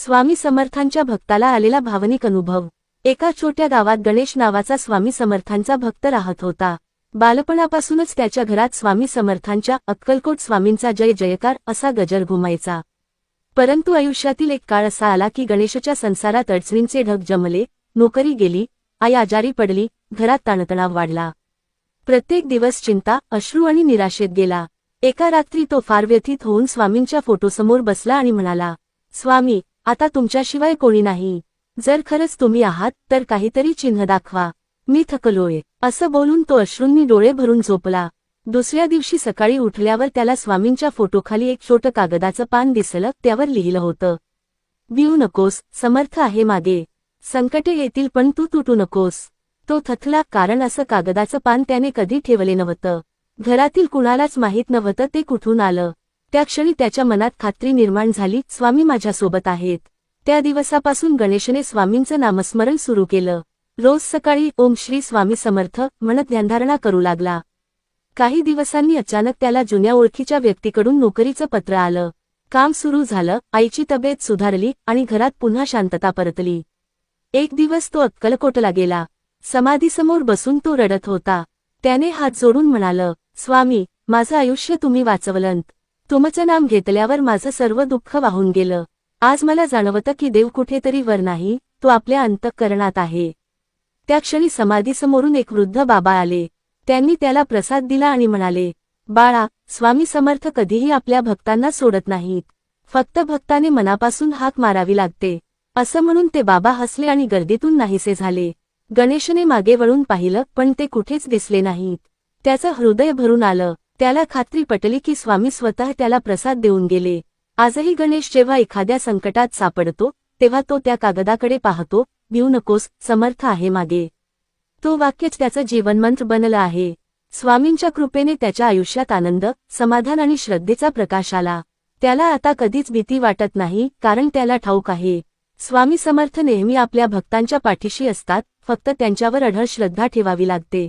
स्वामी समर्थांच्या भक्ताला आलेला भावनिक अनुभव. एका छोट्या गावात गणेश नावाचा स्वामी समर्थांचा भक्त राहत होता. बालपणापासूनच त्याच्या घरात स्वामी समर्थांच्या अक्कलकोट स्वामींचा जय जयकार असा गजर घुमायचा. परंतु आयुष्यातील एक काळ असा आला की गणेशच्या संसारात अडचणींचे ढग जमले नोकरी गेली आई आजारी पडली घरात ताणतणाव वाढला. प्रत्येक दिवस चिंता अश्रू आणि निराशेत गेला. एका रात्री तो फार व्यथित होऊन स्वामींच्या फोटोसमोर बसला आणि म्हणाला स्वामी आता तुमच्याशिवाय कोणी नाही. जर खरंच तुम्ही आहात तर काहीतरी चिन्ह दाखवा. मी थकलोय. असं बोलून तो अश्रूंनी डोळे भरून झोपला. दुसऱ्या दिवशी सकाळी उठल्यावर त्याला स्वामींच्या फोटोखाली एक छोटं कागदाचं पान दिसलं त्यावर लिहिलं होतं. भिऊ नकोस समर्थ आहे मागे. संकटे येतील पण तू तुटू नकोस. तो थथला कारण असं कागदाचं पान त्याने कधी ठेवले नव्हतं. घरातील कुणालाच माहीत नव्हतं ते कुठून आलं. त्या क्षणी त्याच्या मनात खात्री निर्माण झाली स्वामी माझ्यासोबत आहेत. त्या दिवसापासून गणेशने स्वामींचं नामस्मरण सुरू केलं. रोज सकाळी ओम श्री स्वामी समर्थ म्हणत ध्यानधारणा करू लागला. काही दिवसांनी अचानक त्याला जुन्या ओळखीच्या व्यक्तीकडून नोकरीचं पत्र आलं. काम सुरू झालं आईची तब्येत सुधारली आणि घरात पुन्हा शांतता परतली. एक दिवस तो अक्कलकोटला गेला. समाधीसमोर बसून तो रडत होता. त्याने हात जोडून म्हणालं स्वामी माझं आयुष्य तुम्ही वाचवलंत. तुमचं नाम घेतल्यावर माझं सर्व दुःख वाहून गेलं. आज मला जाणवतं की देव कुठेतरी वर नाही तो आपल्या अंतःकरणात आहे. त्या क्षणी समाधीसमोरून एक वृद्ध बाबा आले. त्यांनी त्याला प्रसाद दिला आणि म्हणाले बाळा स्वामी समर्थ कधीही आपल्या भक्तांना सोडत नाहीत. फक्त भक्ताने मनापासून हाक मारावी लागते. असं म्हणून ते बाबा हसले आणि गर्दीतून नाहीसे झाले. गणेशने मागे वळून पाहिलं पण ते कुठेच दिसले नाहीत. त्याचं हृदय भरून आलं. त्याला खात्री पटली की स्वामी स्वतः त्याला प्रसाद देऊन गेले. आजही गणेश जेव्हा एखाद्या संकटात सापडतो तेव्हा तो त्या कागदाकडे पाहतो भिऊ नकोस समर्थ आहे मागे. तो वाक्यच त्याचं जीवनमंत्र बनलं आहे. स्वामींच्या कृपेने त्याच्या आयुष्यात आनंद समाधान आणि श्रद्धेचा प्रकाश आला. त्याला आता कधीच भीती वाटत नाही कारण त्याला ठाऊक आहे. स्वामी समर्थ नेहमी आपल्या भक्तांच्या पाठीशी असतात फक्त त्यांच्यावर अढळ श्रद्धा ठेवावी लागते.